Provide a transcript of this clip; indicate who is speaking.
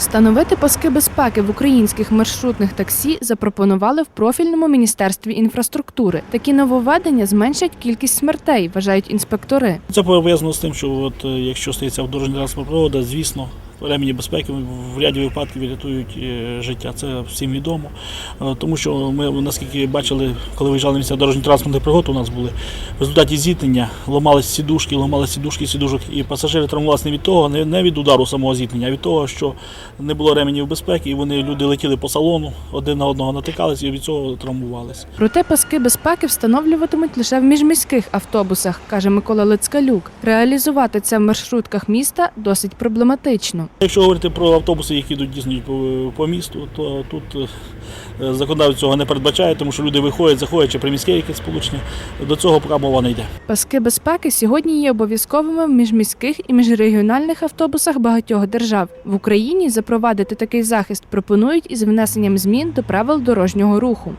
Speaker 1: Встановити паски безпеки в українських маршрутних таксі запропонували в профільному міністерстві інфраструктури. Такі нововведення зменшать кількість смертей, вважають інспектори.
Speaker 2: Це пов'язано з тим, що от, е, якщо стається в дорожній транспорт звісно, ремені безпеки в ряді випадків рятують е, життя. Це всім відомо. Е, Тому що ми, наскільки бачили, коли виїжджали місця дорожніх транспортних пригод, у нас були в результаті зіткнення, ламались сідушки, ламались сідушки сідушок, і пасажири травмувалися не від того, не, від удару самого зіткнення, а від того, що не було ременів безпеки, і вони люди летіли по салону, один на одного натикалися і від цього травмувалися.
Speaker 1: Проте паски безпеки встановлюватимуть лише в міжміських автобусах, каже Микола Лицкалюк. Реалізувати це в маршрутках міста досить проблематично.
Speaker 2: Якщо говорити про автобуси, які йдуть дійсно по, місту, то тут е, законодавець цього не передбачає, тому що люди виходять, заходять чи приміське якесь сполучення. До цього поки мова не йде.
Speaker 1: Паски безпеки сьогодні є обов'язковими в міжміських і міжрегіональних автобусах багатьох держав. В Україні запровадити такий захист пропонують із внесенням змін до правил дорожнього руху.